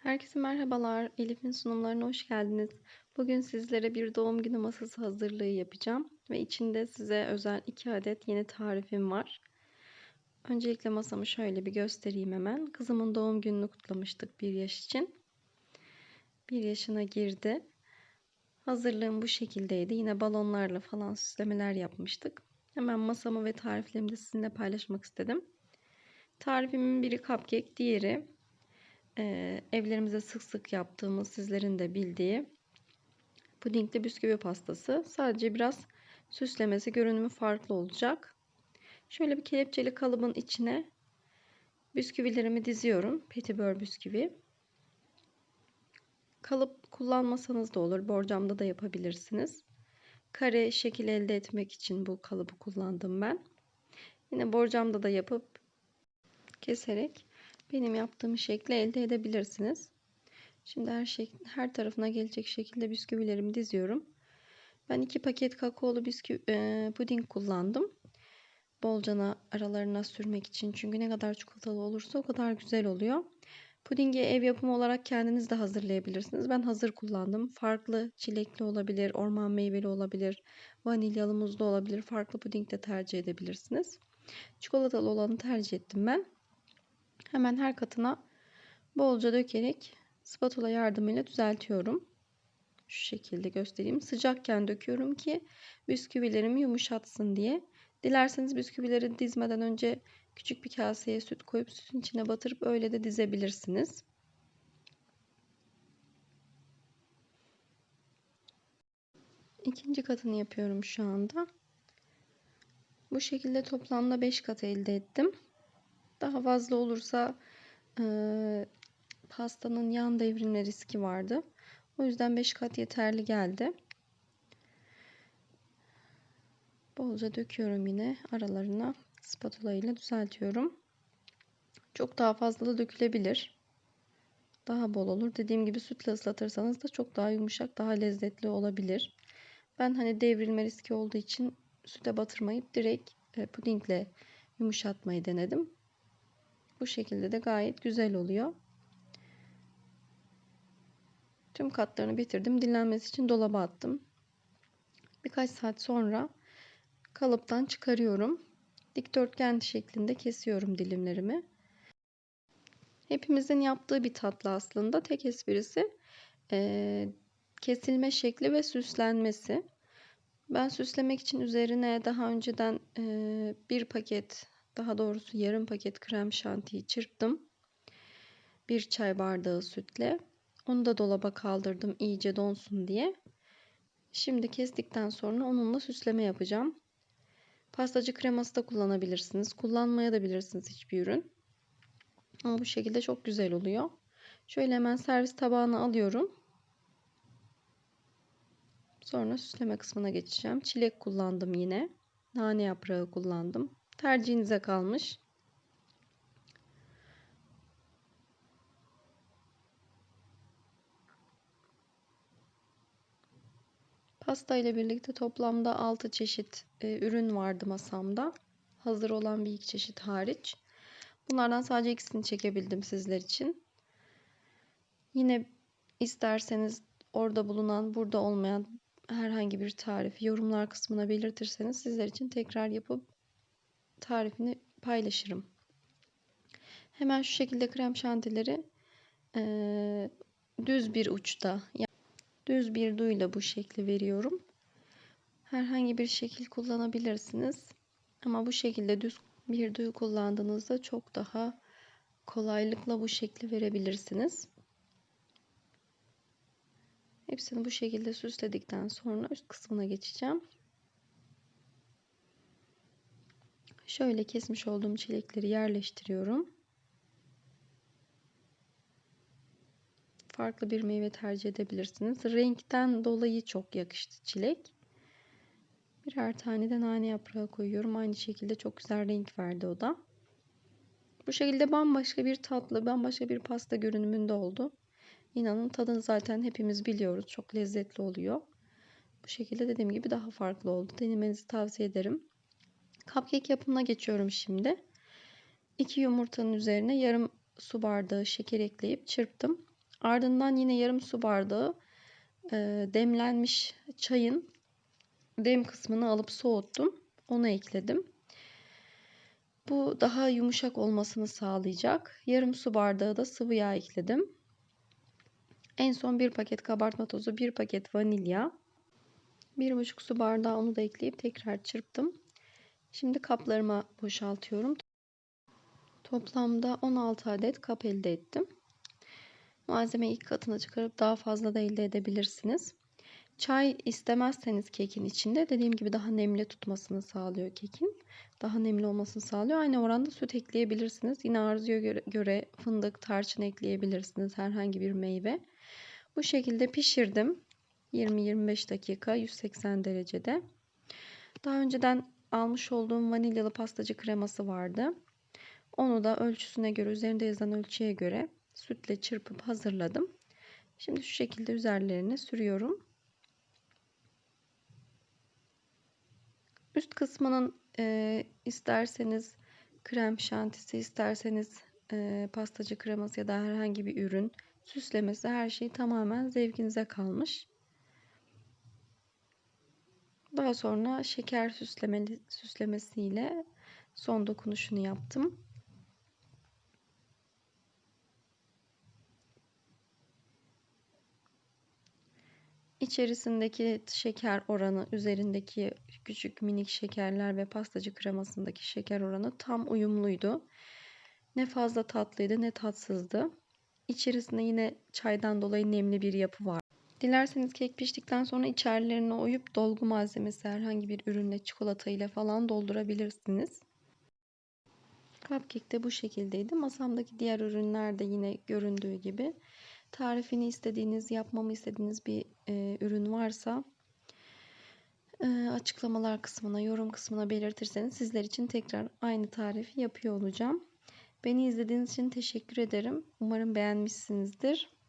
Herkese merhabalar. Elif'in sunumlarına hoş geldiniz. Bugün sizlere bir doğum günü masası hazırlığı yapacağım ve içinde size özel 2 adet yeni tarifim var. Öncelikle masamı şöyle bir göstereyim hemen. Kızımın doğum gününü kutlamıştık bir yaş için. Bir yaşına girdi. Hazırlığım bu şekildeydi. Yine balonlarla falan süslemeler yapmıştık. Hemen masamı ve tariflerimi de sizinle paylaşmak istedim. Tarifimin biri cupcake, diğeri e, evlerimize sık sık yaptığımız sizlerin de bildiği pudingli bisküvi pastası. Sadece biraz süslemesi, görünümü farklı olacak. Şöyle bir kelepçeli kalıbın içine bisküvilerimi diziyorum. Petibör bisküvi. Kalıp kullanmasanız da olur. Borcamda da yapabilirsiniz. Kare şekil elde etmek için bu kalıbı kullandım ben. Yine borcamda da yapıp keserek benim yaptığım şekli elde edebilirsiniz. Şimdi her şey her tarafına gelecek şekilde bisküvilerimi diziyorum. Ben iki paket kakaolu bisküvi e, puding kullandım. Bolcana aralarına sürmek için. Çünkü ne kadar çikolatalı olursa o kadar güzel oluyor. Pudingi ev yapımı olarak kendiniz de hazırlayabilirsiniz. Ben hazır kullandım. Farklı çilekli olabilir, orman meyveli olabilir, vanilyalı muzlu olabilir. Farklı puding de tercih edebilirsiniz. Çikolatalı olanı tercih ettim ben. Hemen her katına bolca dökerek spatula yardımıyla düzeltiyorum. Şu şekilde göstereyim. Sıcakken döküyorum ki bisküvilerimi yumuşatsın diye. Dilerseniz bisküvileri dizmeden önce küçük bir kaseye süt koyup sütün içine batırıp öyle de dizebilirsiniz. İkinci katını yapıyorum şu anda. Bu şekilde toplamda 5 kat elde ettim. Daha fazla olursa e, pastanın yan devrilme riski vardı. O yüzden 5 kat yeterli geldi. Bolca döküyorum yine aralarına spatula ile düzeltiyorum. Çok daha fazla da dökülebilir. Daha bol olur. Dediğim gibi sütle ıslatırsanız da çok daha yumuşak, daha lezzetli olabilir. Ben hani devrilme riski olduğu için süte batırmayıp direkt pudingle yumuşatmayı denedim. Bu şekilde de gayet güzel oluyor. Tüm katlarını bitirdim. Dinlenmesi için dolaba attım. Birkaç saat sonra kalıptan çıkarıyorum. Dikdörtgen şeklinde kesiyorum dilimlerimi. Hepimizin yaptığı bir tatlı aslında. Tek esprisi e, kesilme şekli ve süslenmesi. Ben süslemek için üzerine daha önceden e, bir paket daha doğrusu yarım paket krem şantiyi çırptım. Bir çay bardağı sütle. Onu da dolaba kaldırdım iyice donsun diye. Şimdi kestikten sonra onunla süsleme yapacağım. Pastacı kreması da kullanabilirsiniz. Kullanmaya da bilirsiniz hiçbir ürün. Ama bu şekilde çok güzel oluyor. Şöyle hemen servis tabağına alıyorum. Sonra süsleme kısmına geçeceğim. Çilek kullandım yine. Nane yaprağı kullandım. Tercihinize kalmış. Pasta ile birlikte toplamda 6 çeşit e, ürün vardı masamda. Hazır olan bir iki çeşit hariç. Bunlardan sadece ikisini çekebildim sizler için. Yine isterseniz orada bulunan, burada olmayan herhangi bir tarifi yorumlar kısmına belirtirseniz sizler için tekrar yapıp tarifini paylaşırım. Hemen şu şekilde krem şantileri e, düz bir uçta düz bir duyla bu şekli veriyorum. Herhangi bir şekil kullanabilirsiniz. Ama bu şekilde düz bir duyu kullandığınızda çok daha kolaylıkla bu şekli verebilirsiniz. Hepsini bu şekilde süsledikten sonra üst kısmına geçeceğim. Şöyle kesmiş olduğum çilekleri yerleştiriyorum. Farklı bir meyve tercih edebilirsiniz. Renkten dolayı çok yakıştı çilek. Birer tane de nane yaprağı koyuyorum. Aynı şekilde çok güzel renk verdi o da. Bu şekilde bambaşka bir tatlı, bambaşka bir pasta görünümünde oldu. İnanın tadını zaten hepimiz biliyoruz. Çok lezzetli oluyor. Bu şekilde dediğim gibi daha farklı oldu. Denemenizi tavsiye ederim. Cupcake yapımına geçiyorum şimdi. 2 yumurtanın üzerine yarım su bardağı şeker ekleyip çırptım. Ardından yine yarım su bardağı e, demlenmiş çayın dem kısmını alıp soğuttum. Onu ekledim. Bu daha yumuşak olmasını sağlayacak. Yarım su bardağı da sıvı yağ ekledim. En son bir paket kabartma tozu, bir paket vanilya, bir buçuk su bardağı onu da ekleyip tekrar çırptım. Şimdi kaplarıma boşaltıyorum. Toplamda 16 adet kap elde ettim. Malzemeyi ilk katına çıkarıp daha fazla da elde edebilirsiniz. Çay istemezseniz kekin içinde dediğim gibi daha nemli tutmasını sağlıyor kekin. Daha nemli olmasını sağlıyor. Aynı oranda süt ekleyebilirsiniz. Yine arzuya göre fındık, tarçın ekleyebilirsiniz. Herhangi bir meyve. Bu şekilde pişirdim. 20-25 dakika 180 derecede. Daha önceden almış olduğum vanilyalı pastacı kreması vardı. Onu da ölçüsüne göre üzerinde yazan ölçüye göre sütle çırpıp hazırladım. Şimdi şu şekilde üzerlerine sürüyorum. Üst kısmının e, isterseniz krem şantisi, isterseniz e, pastacı kreması ya da herhangi bir ürün süslemesi her şey tamamen zevkinize kalmış. Daha sonra şeker süslemeli, süslemesiyle son dokunuşunu yaptım. İçerisindeki şeker oranı, üzerindeki küçük minik şekerler ve pastacı kremasındaki şeker oranı tam uyumluydu. Ne fazla tatlıydı ne tatsızdı. İçerisinde yine çaydan dolayı nemli bir yapı var. Dilerseniz kek piştikten sonra içerilerine oyup dolgu malzemesi herhangi bir ürünle çikolata ile falan doldurabilirsiniz. Cupcake de bu şekildeydi. Masamdaki diğer ürünler de yine göründüğü gibi. Tarifini istediğiniz, yapmamı istediğiniz bir e, ürün varsa e, açıklamalar kısmına, yorum kısmına belirtirseniz sizler için tekrar aynı tarifi yapıyor olacağım. Beni izlediğiniz için teşekkür ederim. Umarım beğenmişsinizdir.